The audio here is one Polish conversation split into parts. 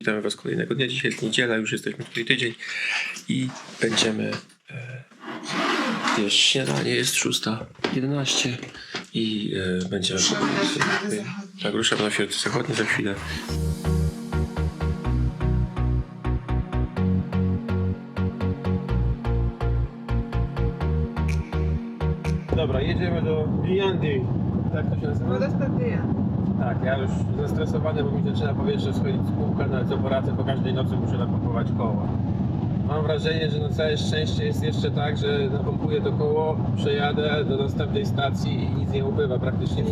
Witamy Was kolejnego dnia. Dzisiaj jest niedziela, już jesteśmy tutaj tydzień i będziemy e, jeść śniadanie. Jest 6.11 i e, będziemy... Tak, ruszamy na fiordy zachodnie za chwilę. Dobra, jedziemy do Liandy. Tak to się nazywa? Wodospad. Tak, ja już zestresowany, bo mi zaczyna powietrze schodzić z kółka, no ale co poradzę, bo każdej nocy muszę napompować koła. Mam wrażenie, że na całe szczęście jest jeszcze tak, że napompuję to koło, przejadę do następnej stacji i nic nie ubywa praktycznie w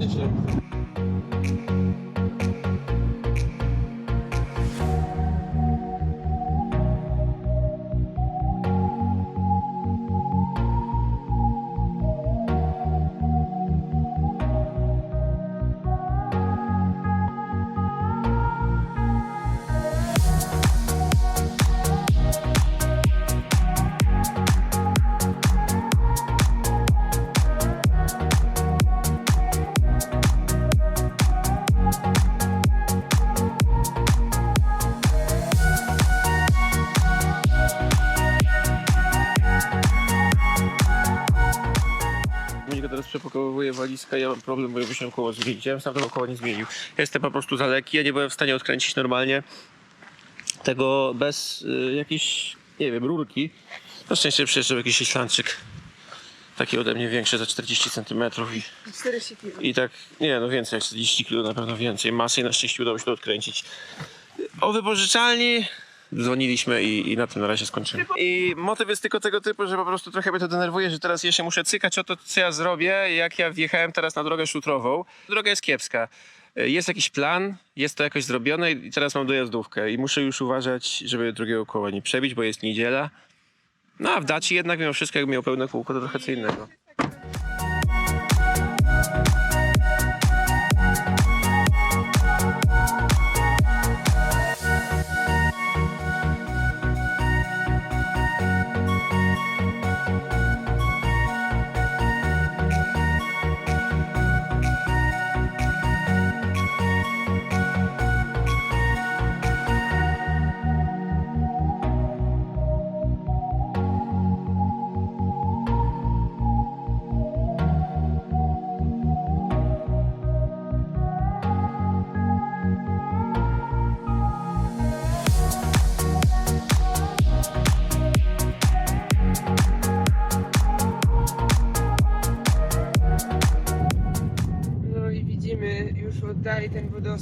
przepakowuje walizkę, ja mam problem, bo ja musiałem koło zmienić. Ja bym sam tego koła nie zmienił. Ja jestem po prostu za lekki, ja nie byłem w stanie odkręcić normalnie tego bez y, jakiejś, nie wiem, rurki. Na szczęście przyjeżdżał jakiś Islandczyk. Taki ode mnie większy, za 40 cm i 40 kg. i tak, nie no więcej jak 40 kg, na pewno więcej masy i na szczęście udało się to odkręcić. O wypożyczalni dzwoniliśmy i, i na tym na razie skończymy. I motyw jest tylko tego typu, że po prostu trochę mnie to denerwuje, że teraz się muszę cykać o to, co ja zrobię, jak ja wjechałem teraz na drogę szutrową. Droga jest kiepska. Jest jakiś plan, jest to jakoś zrobione i teraz mam dojazdówkę i muszę już uważać, żeby drugiego koła nie przebić, bo jest niedziela. No a w daci jednak mimo wszystko, jak miał pełne kółko, to trochę co innego.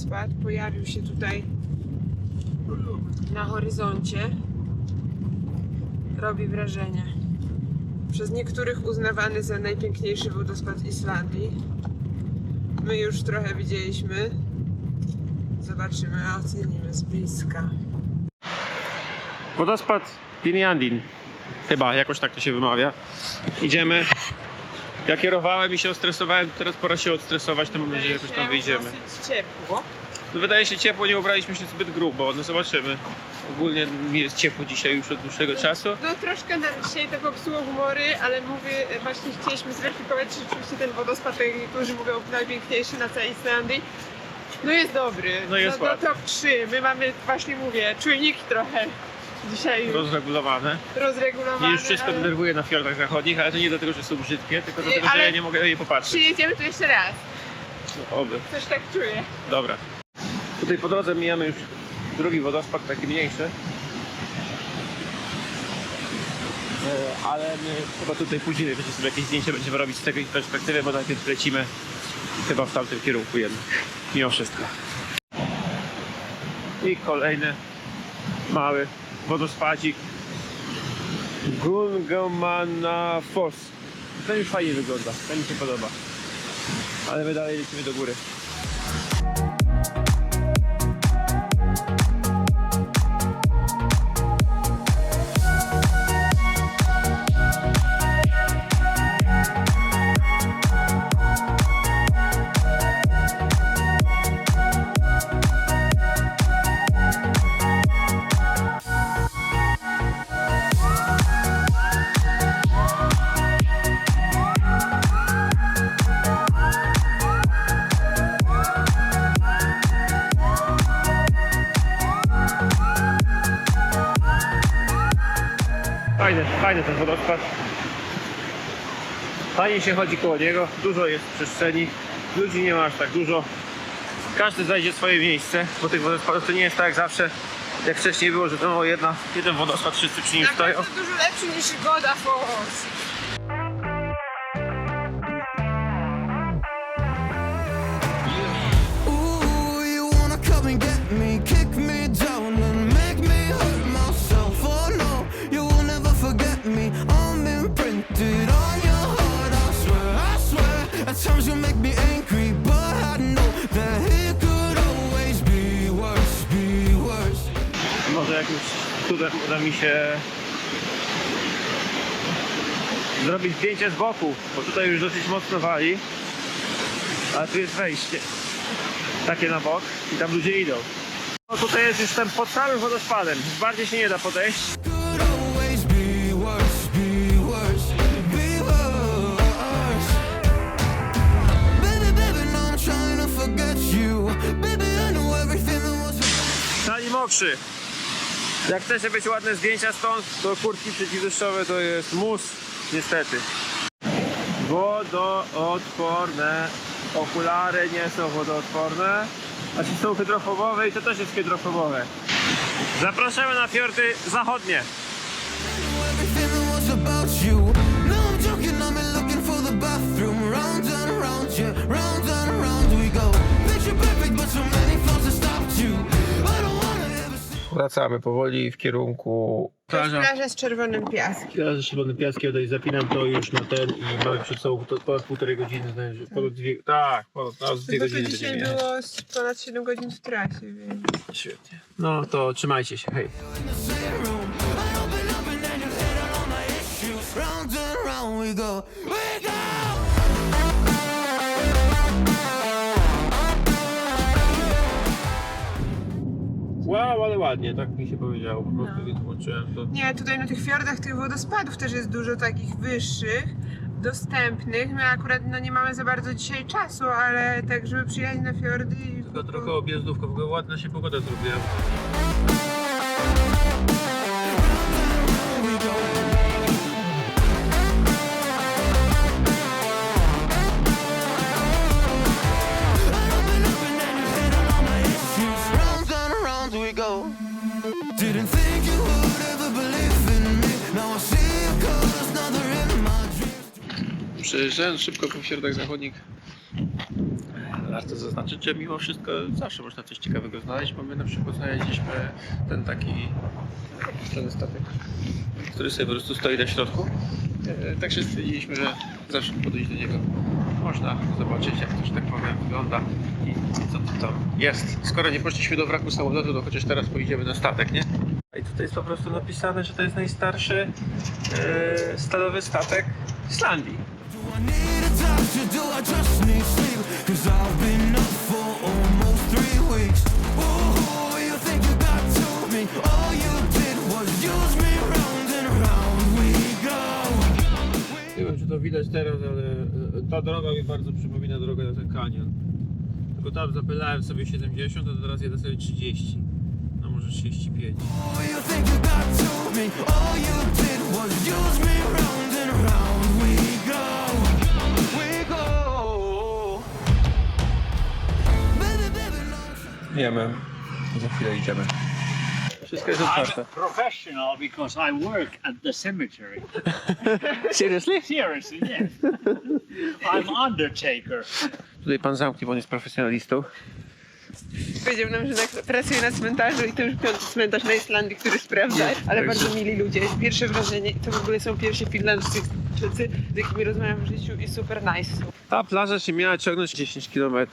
Wodospad. Pojawił się tutaj na horyzoncie. Robi wrażenie. Przez niektórych uznawany za najpiękniejszy wodospad Islandii. My już trochę widzieliśmy. Zobaczymy, ocenimy z bliska. Wodospad Piniandin. Chyba, jakoś tak to się wymawia. Idziemy. Ja kierowałem i się ostresowałem, teraz pora się odstresować, to mam nadzieję, że jakoś tam wyjdziemy. Dosyć ciepło. No, wydaje się ciepło, nie ubraliśmy się zbyt grubo, no zobaczymy. Ogólnie mi jest ciepło dzisiaj już od dłuższego czasu. No troszkę nam dzisiaj to popsuło humory, ale mówię, właśnie chcieliśmy zweryfikować, czy rzeczywiście ten wodospad, tak jak niektórzy mówią, najpiękniejszy na całej Islandii. No jest dobry. No jest no, no ładny. top 3. My mamy, właśnie mówię, czujniki trochę dzisiaj Rozregulowane. rozregulowane. Mnie już wszystko ale denerwuje na fiordach zachodnich, ale to nie dlatego, że są brzydkie, tylko Nie, dlatego, że ale- ja nie mogę na je popatrzeć. Przyjedziemy tu jeszcze raz. No, oby. Coś tak czuję. Dobra. Tutaj po drodze mijamy już drugi wodospad, taki mniejszy. E, Ale my chyba tutaj później będziemy sobie jakieś zdjęcie będziemy robić z tej perspektywy, bo najpierw lecimy chyba w tamtym kierunku jednak. Mimo wszystko. I kolejny mały wodospadzik. Gungamana Foss. Ten już fajnie wygląda, ten mi się podoba. Ale my dalej lecimy do góry. Fajny, ten wodospad. Fajnie się chodzi koło niego, dużo jest przestrzeni, ludzi nie ma aż tak dużo. Każdy znajdzie swoje miejsce, bo tych wodospadów to nie jest tak jak zawsze, jak wcześniej było, że to było jedna, jeden wodospad, wszyscy przy nim Na stoją. pewno dużo lepszy niż Goda Falls. Times you make me angry, but I know that it could always be worse, be worse. Może jakimś cudem uda mi się zrobić zdjęcie z boku, bo tutaj już dosyć mocno wali, ale tu jest wejście. Takie na bok i tam ludzie idą. No tutaj jest już ten pod samym wodospadem, bardziej się nie da podejść. Jak chce się być ładne zdjęcia stąd, to kurtki przeciwdeszczowe to jest mus, niestety. Wodoodporne. Okulary nie są wodoodporne. Znaczy są hydrofobowe i to też jest hydrofobowe. Zapraszamy na fiordy zachodnie. Wracamy powoli w kierunku To jest plaża z czerwonym piaskiem. Ja ze Szymonem Piaskiem tutaj zapinam to już na ten i mamy przed sobą to ponad półtorej godziny, znajdzie- ponad dwie, tak, ponad no, z dwie to godziny dzisiaj było z ponad 7 godzin w trasie, więc... Świetnie. No to trzymajcie się, hej. in the Wow, ale ładnie, tak mi się powiedziało, po prostu No. wytłumaczyłem to. Nie, tutaj na tych fiordach tych wodospadów też jest dużo takich wyższych, dostępnych. My akurat no, nie mamy za bardzo dzisiaj czasu, ale tak, żeby przyjechać na fiordy i... Tylko trochę objazdówka, w ogóle ładna się pogoda zrobiła. Przejeżdżając szybko po fiordach zachodnich, warto zaznaczyć, że mimo wszystko zawsze można coś ciekawego znaleźć, bo my na przykład znaleźliśmy ten taki ten statek, który sobie po prostu stoi na środku. E, Także stwierdziliśmy, że zawsze podejść do niego można zobaczyć, jak to, tak powiem, wygląda i co to tam jest. Skoro nie poszliśmy do wraku samolotu, to chociaż teraz pojedziemy na statek, nie? I tutaj jest po prostu napisane, że to jest najstarszy e, stalowy statek Islandii. Nie wiem, czy to widać teraz, ale e, ta droga mi bardzo przypomina drogę na ten kanion. Tylko tam zapylałem sobie 70, a teraz jedę sobie 30. No może 35. Ooh, you Jemy. Za chwilę idziemy. Wszystko jest otwarte. I'm professional because I work at the cemetery. Seriously? Seriously, yes. I'm undertaker. Tutaj pan zamknie, bo on jest profesjonalistą. Powiedział nam, że na, pracuje na cmentarzu i to już piąty cmentarz na Islandii, który sprawdza, ale bardzo mili ludzie. Pierwsze wrażenie, to w ogóle są pierwsi Finlandczycy, z jakimi rozmawiam w życiu i super nice. Ta plaża się miała ciągnąć 10 km.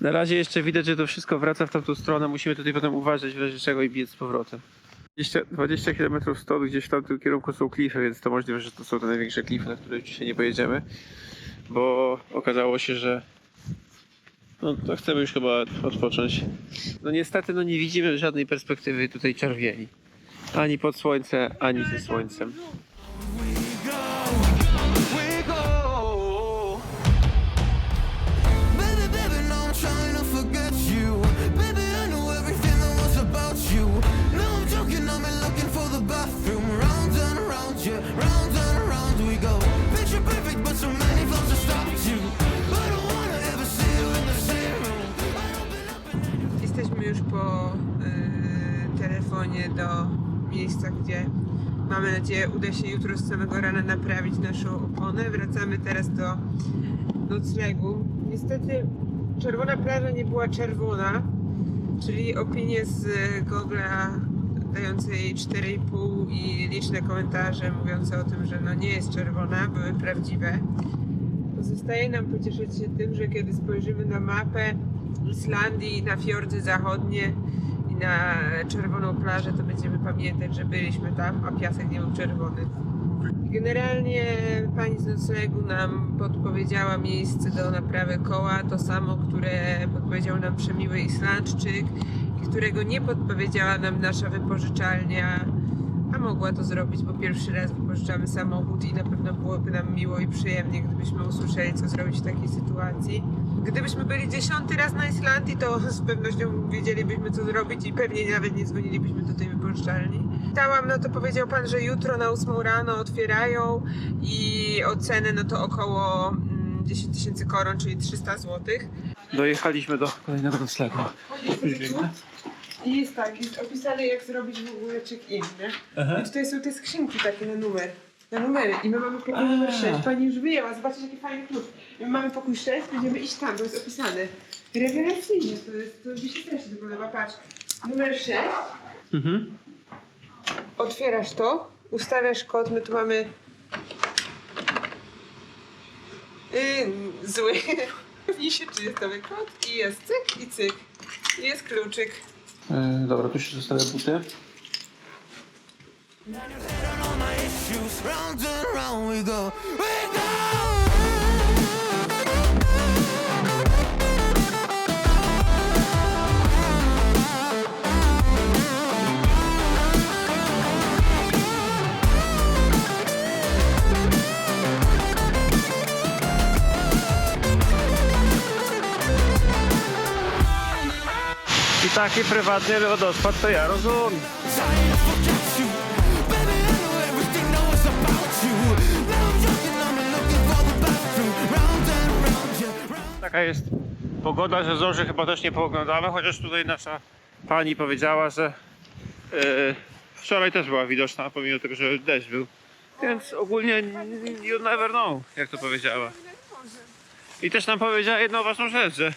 Na razie jeszcze widać, że to wszystko wraca w tamtą stronę. Musimy tutaj potem uważać w razie czego i biec z powrotem. 20, 20 km stąd, gdzieś w tamtym kierunku są klify, więc to możliwe, że to są te największe klify, na które dzisiaj nie pojedziemy. Bo okazało się, że no to chcemy już chyba odpocząć. No niestety no nie widzimy żadnej perspektywy tutaj czerwieni. Ani pod słońce, ani ze słońcem. Nadzieję uda się jutro z samego rana naprawić naszą oponę. Wracamy teraz do noclegu. Niestety czerwona plaża nie była czerwona, czyli opinie z Google'a dające jej 4,5 i liczne komentarze mówiące o tym, że no nie jest czerwona, były prawdziwe. Pozostaje nam pocieszyć się tym, że kiedy spojrzymy na mapę Islandii, na fiordy zachodnie na czerwoną plażę, to będziemy pamiętać, że byliśmy tam, a piasek nie był czerwony. Generalnie pani z noclegu nam podpowiedziała miejsce do naprawy koła, to samo, które podpowiedział nam przemiły Islandczyk i którego nie podpowiedziała nam nasza wypożyczalnia, a mogła to zrobić, bo pierwszy raz wypożyczamy samochód i na pewno byłoby nam miło i przyjemnie, gdybyśmy usłyszeli, co zrobić w takiej sytuacji. Gdybyśmy byli dziesiąty raz na Islandii, to z pewnością wiedzielibyśmy, co zrobić i pewnie nawet nie dzwonilibyśmy do tej wypożyczalni. Pytałam, no to powiedział pan, że jutro na 8 rano otwierają i ocenę no to około mm, 10 tysięcy koron, czyli 300 złotych. Dojechaliśmy do kolejnego noclegu. I jest tak, jest opisane jak zrobić w ogóle check-in, nie? I tutaj są te skrzynki takie na numer. Na numery. I my mamy pokój numer 6. Pani już wyjęła, zobaczcie jaki fajny klucz. My mamy pokój 6, będziemy iść tam, to jest opisane. Rewelacyjnie to jest, to mi się strasznie to podoba, patrz. Numer 6. Mhm. Otwierasz to, ustawiasz kod, my tu mamy... Yy, zły. Jest nowy kod i jest cyk i cyk. I jest kluczyk. E, dobra, tu się zostawia buty. all my issues. Round and round we go. We go. Bathroom. Round and round, yeah. Round Taka jest pogoda, że zorzy chyba też nie pooglądamy, chociaż tutaj nasza pani powiedziała, że e, wczoraj też była widoczna, pomimo tego, że deszcz był. Więc ogólnie you never know, jak to powiedziała. I też nam powiedziała jedną ważną rzecz, że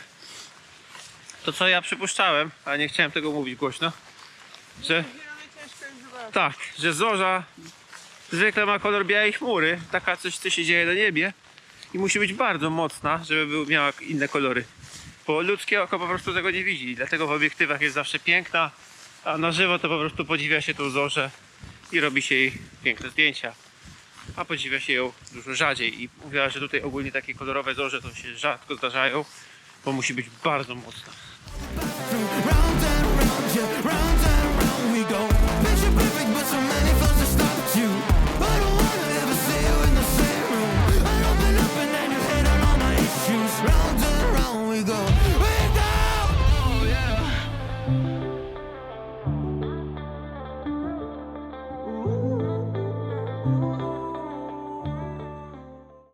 to co ja przypuszczałem, a nie chciałem tego mówić głośno, że tak, że zorza zwykle ma kolor białej chmury, taka coś co się dzieje na niebie i musi być bardzo mocna, żeby miała inne kolory. Bo ludzkie oko po prostu tego nie widzi, dlatego w obiektywach jest zawsze piękna, a na żywo to po prostu podziwia się tą zorzę i robi się jej piękne zdjęcia. A podziwia się ją dużo rzadziej i mówiła, że tutaj ogólnie takie kolorowe zorze to się rzadko zdarzają, bo musi być bardzo mocna.